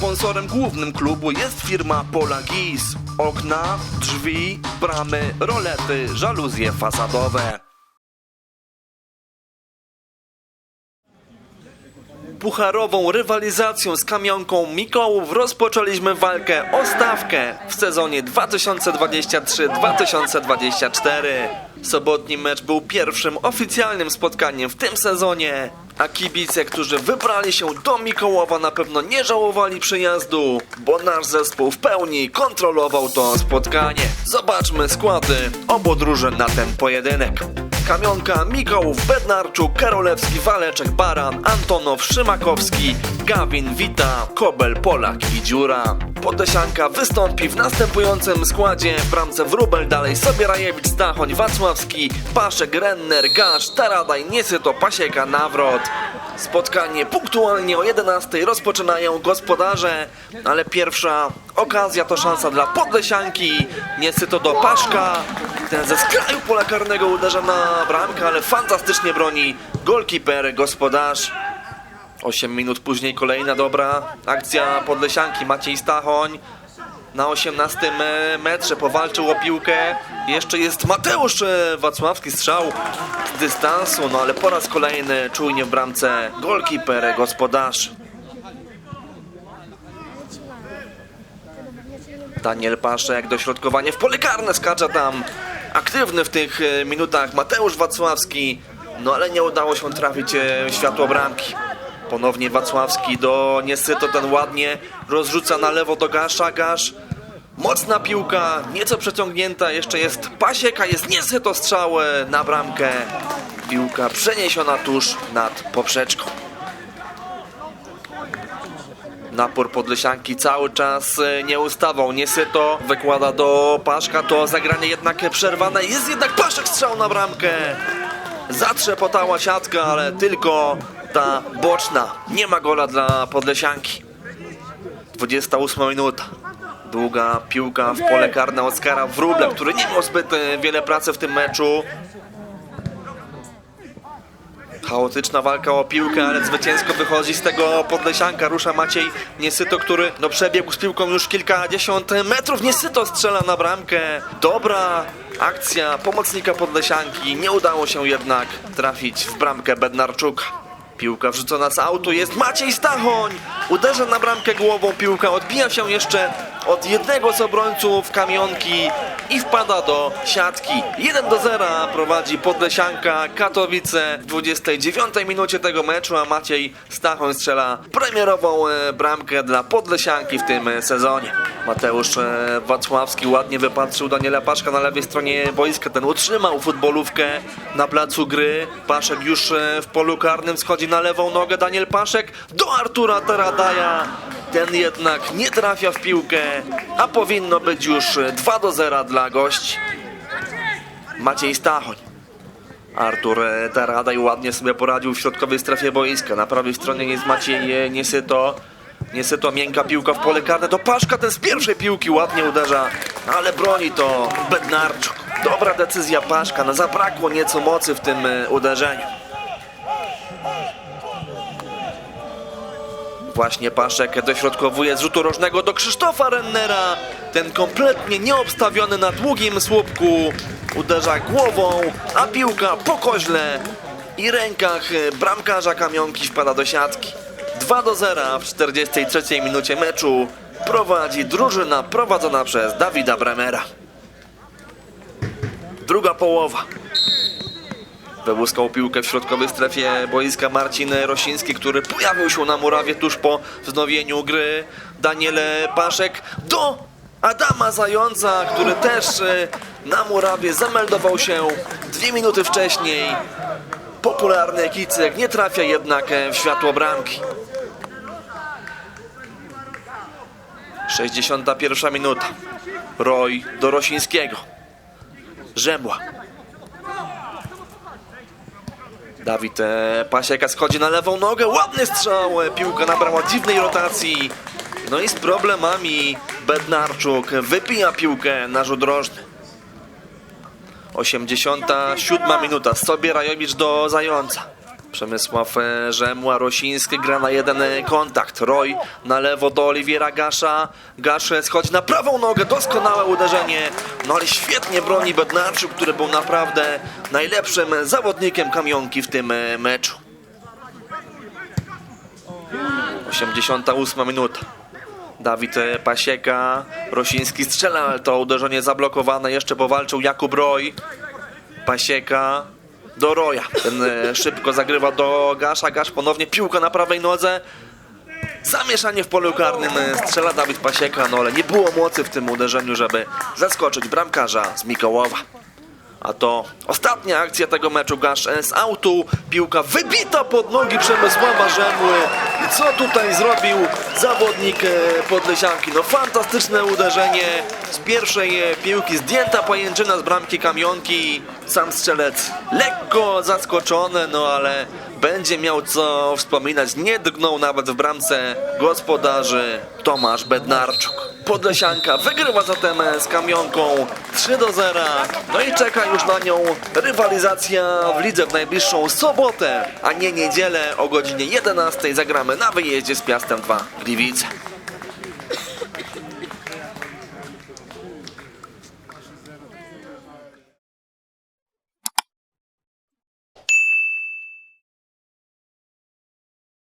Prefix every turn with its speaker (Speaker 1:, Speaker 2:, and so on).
Speaker 1: sponsorem głównym klubu jest firma Pola Gis. Okna, drzwi, bramy, rolety, żaluzje fasadowe. Pucharową rywalizacją z kamionką Mikołów rozpoczęliśmy walkę o stawkę w sezonie 2023-2024. Sobotni mecz był pierwszym oficjalnym spotkaniem w tym sezonie, a kibice, którzy wybrali się do Mikołowa na pewno nie żałowali przyjazdu, bo nasz zespół w pełni kontrolował to spotkanie. Zobaczmy składy obu drużyn na ten pojedynek. Kamionka, Mikołów, Bednarczuk, Karolewski, Waleczek, Baran, Antonow, Szymakowski, Gawin, Wita, Kobel, Polak i Dziura. Podesianka wystąpi w następującym składzie w bramce Wróbel, dalej Sobierajewicz, Stachoń, Wacławski, Paszek, Renner, Gasz, Taradaj, Niesyto, Pasieka, Nawrot. Spotkanie punktualnie o 11 rozpoczynają gospodarze, ale pierwsza okazja to szansa dla Podlesianki. Niesyto do Paszka. Ten ze skraju pola karnego uderza na bramkę, ale fantastycznie broni golkiper gospodarz. 8 minut później kolejna dobra akcja Podlesianki. Maciej Stachoń na 18 metrze powalczył o piłkę. Jeszcze jest Mateusz e, Wacławski strzał z dystansu, no ale po raz kolejny czujnie w bramce golkiper gospodarz. Daniel Paszek, dośrodkowanie w pole karne, skacze tam aktywny w tych e, minutach Mateusz Wacławski, no ale nie udało się trafić e, światło bramki. Ponownie Wacławski do Niesyto, ten ładnie rozrzuca na lewo do Gasza, Gasz. Mocna piłka, nieco przeciągnięta, jeszcze jest Pasieka, jest Niesyto strzał e, na bramkę. Piłka przeniesiona tuż nad poprzeczką. Napór Podlesianki cały czas e, nie ustawał. Niesyto wykłada do Paszka, to zagranie jednak przerwane. Jest jednak Paszek strzał na bramkę. Zatrzepotała siatka, ale tylko ta boczna. Nie ma gola dla Podlesianki. 28 minuta. Długa piłka w pole karne Oskara Wróbla, który nie miał zbyt e, wiele pracy w tym meczu. Chaotyczna walka o piłkę, ale zwycięsko wychodzi z tego Podlesianka. Rusza Maciej Niesyto, który no, przebiegł z piłką już kilkadziesiąt metrów. Niesyto strzela na bramkę. Dobra akcja pomocnika Podlesianki. Nie udało się jednak trafić w bramkę Bednarczuka. Piłka wrzucona z autu jest Maciej Stachoń! Uderza na bramkę głową, piłka odbija się jeszcze od jednego z obrońców kamionki i wpada do siatki. 1 do 0 prowadzi Podlesianka Katowice w 29 minucie tego meczu, a Maciej Stachoń strzela premierową e, bramkę dla Podlesianki w tym e, sezonie. Mateusz e, Wacławski ładnie wypatrzył Daniela Paszka na lewej stronie boiska. Ten utrzymał futbolówkę na placu gry. Paszek już w polu karnym schodzi na lewą nogę. Daniel Paszek do Artura Taradaja. Ten jednak nie trafia w piłkę, a powinno być już e, 2 do 0 dla gości. Maciej Stachoń. Artur Taradaj ładnie sobie poradził w środkowej strefie boiska. Na prawej stronie jest Maciej e, Niesyto. Niesyto miękka piłka w pole karne. Do Paszka ten z pierwszej piłki ładnie uderza, ale broni to Bednarczuk. Dobra decyzja Paszka. No zabrakło nieco mocy w tym e, uderzeniu. Właśnie Paszek dośrodkowuje z rzutu rożnego do Krzysztofa Rennera. Ten kompletnie nieobstawiony na długim słupku uderza głową, a piłka po koźle i rękach bramkarza kamionki wpada do siatki. 2 do 0 w 43 minucie meczu prowadzi drużyna prowadzona przez Dawida Bremera. Druga połowa. Wyłuskał piłkę w środkowej strefie boiska Marcin Rosiński, który pojawił się na murawie tuż po wznowieniu gry. Daniel Paszek do Adama Zająca, który też e, na murawie zameldował się dwie minuty wcześniej. Popularny Kicek nie trafia jednak e, w światło bramki. 61 minuta. Roy do Rosińskiego. Żemła. Dawid e, Pasieka schodzi na lewą nogę, ładny strzał, e, piłka nabrała dziwnej rotacji. No i z problemami Bednarczuk wypija piłkę na rzut rożny. 87 minuta, Sobierajowicz do Zająca. Przemysław Rzemła, Rosiński gra na jeden kontakt. Roy na lewo do Oliwiera Gasza. Gasz schodzi na prawą nogę, doskonałe uderzenie. No ale świetnie broni Bednarczuk, który był naprawdę najlepszym zawodnikiem kamionki w tym meczu. 88 minuta. Dawid Pasieka, Rosiński strzela, ale to uderzenie zablokowane. Jeszcze powalczył Jakub Roy. Pasieka do Roja. Ten e, szybko zagrywa do Gasza. Gasz ponownie piłka na prawej nodze. Zamieszanie w polu karnym e, strzela Dawid Pasieka, no ale nie było mocy w tym uderzeniu, żeby zaskoczyć bramkarza z Mikołowa. A to ostatnia akcja tego meczu Gasz e, z autu. Piłka wybita pod nogi Przemysława Rzemły. I co tutaj zrobił zawodnik e, Podlesianki? No fantastyczne uderzenie z pierwszej e, piłki. Zdjęta pajęczyna z bramki kamionki. Sam strzelec lekko zaskoczony, no ale będzie miał co wspominać. Nie drgnął nawet w bramce gospodarzy Tomasz Bednarczuk. Podlesianka wygrywa zatem z kamionką 3 do 0. No i czeka już na nią rywalizacja w lidze w najbliższą sobotę, a nie niedzielę o godzinie 11 zagramy na wyjeździe z Piastem 2 Gliwice.